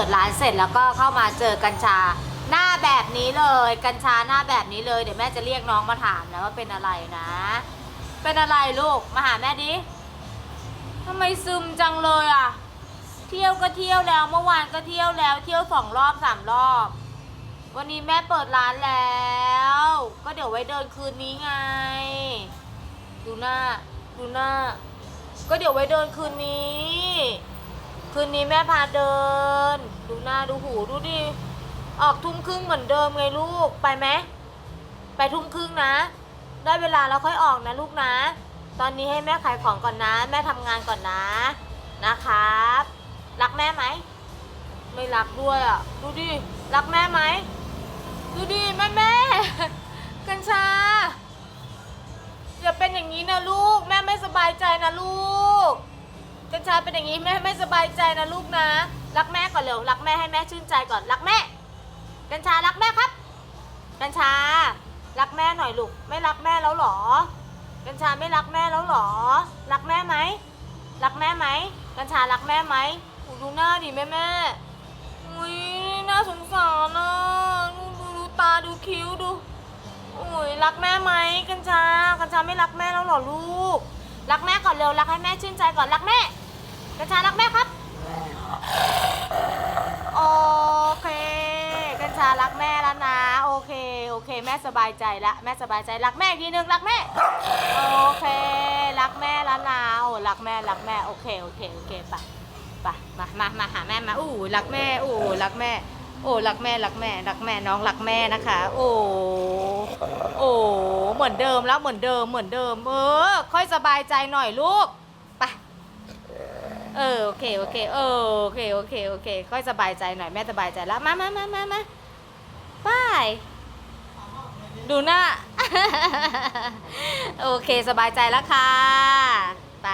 ปิดร้านเสร็จแล้วก็เข้ามาเจอกัญชา หน้าแบบนี้เลย กัญชาหน้าแบบนี้เลย เดี๋ยวแม่จะเรียกน้องมาถามนะว่าเป็นอะไรนะ เป็นอะไรลูก มาหาแม่ดิทำไมซึมจังเลยอะ เที่ยวก็เที่ยวแล้วเมื่อวานก็เที่ยวแล้ว เที่ยวสองรอบสามรอบ วันนี้แม่เปิดร้านแล้ว ก็เดี๋ยวไว้เดินคืนนี้ไง ดูหน้า ดูหน้า ก็เดี๋ยวไว้เดินคืนนี้ คืนนี้แม่พาเดิน ดูหน้าดูหูดูดิ ออกทุ่มครึ่งเหมือนเดิมไงลูก ไปไหม ไปทุ่มครึ่งนะ ได้เวลาแล้วค่อยออกนะลูกนะ ตอนนี้ให้แม่ขายของก่อนนะ แม่ทำงานก่อนนะ นะครับ รักแม่ไหม ไม่รักด้วยอะ ดูดิ รักแม่ไหม ดูดิแม่แม่กัญชาอย่าเป็นอย่างนี้นะลูก แม่ไม่สบายใจนะลูก กัญชาเป็นอย่างนี้แม่ไม่สบายใจนะลูกนะ รักแม่ก่อนเร็วรักแม่ให้แม่ชื่นใจก่อนรักแม่ กัญชารักแม่ครับ กัญชา รักแม่หน่อยลูกไม่รักแม่แล้วหรอ กัญชาไม่รักแม่แล้วหรอ รักแม่ไหมรักแม่ไหมกัญชารักแม่ไหมอุ๊ยดูหน้าดิแม่แม่อุ้ยน่าสงสารนะดูดูดูตาดูคิ้วดูอุ้ยรักแม่ไหมกัญชา กัญชาไม่รักแม่แล้วหรอลูก รักแม่ก่อนเร็วรักให้แม่ชื่นใจก่อนรักแม่ กัญชารักแม่ครับ โอเค กัญ ชารักแม่แล้วนะ โอเค โอเค แม่สบายใจละ แม่สบายใจ รักแม่อีกทีนึง รักแม่ โอเค รักแม่แล้วนะ โอ้รักแม่ รักแม่ โอเค โอเค โอเค ไป ไป มา มา มาหาแม่มา อู้รักแม่โอ้รักแม่ โอ้รักแม่ รักแม่ รักแม่ น้องรักแม่นะคะ โอ้ โอ้ เหมือนเดิมแล้ว เหมือนเดิม เหมือนเดิม เออ ค่อยสบายใจหน่อยลูก ไปเออโอเคโอเคเออโอเคโอเคโอเคค่อยสบายใจหน่อยแม่สบายใจแล้วมามามามามา บาย ดูหน้า โอเคสบายใจแล้วค่ะ ไป